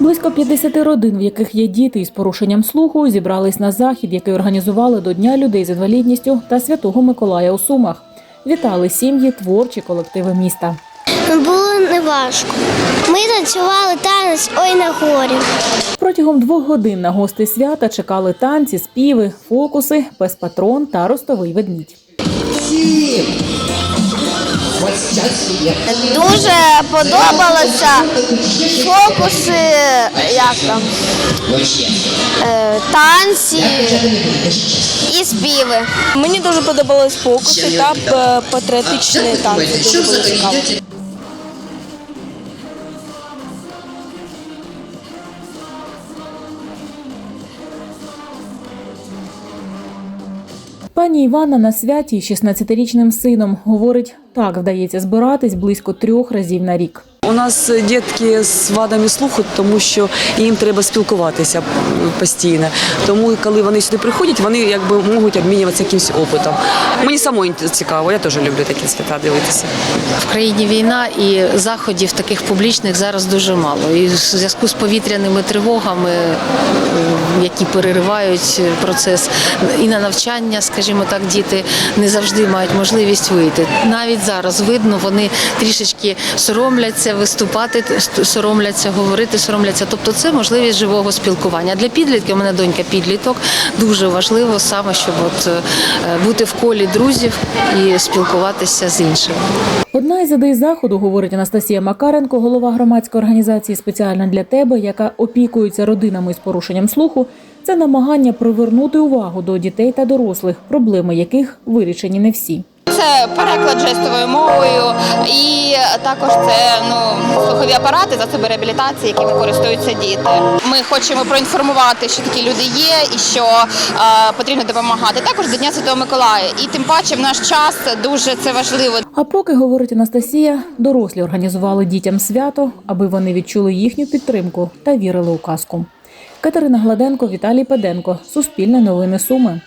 Близько 50 родин, в яких є діти із порушенням слуху, зібрались на захід, який організували до Дня людей з інвалідністю та Святого Миколая у Сумах. Вітали сім'ї, творчі колективи міста. Було неважко. Ми танцювали танець ой на горі. Протягом двох годин на гостей свята чекали танці, співи, фокуси, пес-патрон та ростовий ведмідь. Дуже подобалося фокуси, як там, е, танці і співи. Мені дуже подобались фокуси та е, патріотичні танці. Дуже було цікаво. Пані Іванна на святі із 16-річним сином говорить, так вдається збиратись близько трьох разів на рік. У нас дітки з вадами слуху, тому що їм треба спілкуватися постійно. Тому, коли вони сюди приходять, вони якби можуть обмінюватися якимось опитом. Мені самої цікаво, я теж люблю такі свята дивитися. В країні війна і заходів таких публічних зараз дуже мало. І в зв'язку з повітряними тривогами, які переривають процес і на навчання, скажімо так, діти не завжди мають можливість вийти. Навіть зараз видно, вони трішечки соромляться виступати, соромляться, говорити, соромляться. Тобто, це можливість живого спілкування. Для підлітків у мене донька підліток. Дуже важливо саме, щоб от е, бути в колі друзів і спілкуватися з іншими. Одна із ідей заходу, говорить Анастасія Макаренко, голова громадської організації спеціально для тебе, яка опікується родинами з порушенням слуху, це намагання привернути увагу до дітей та дорослих, проблеми яких вирішені не всі. Це переклад жестовою мовою, і також це ну слухові апарати, засоби реабілітації, якими користуються діти. Ми хочемо проінформувати, що такі люди є і що е, потрібно допомагати. Також до Дня Святого Миколая. І тим паче в наш час дуже це важливо. А поки говорить Анастасія, дорослі організували дітям свято, аби вони відчули їхню підтримку та вірили у казку. Катерина Гладенко, Віталій Педенко, Суспільне новини Суми.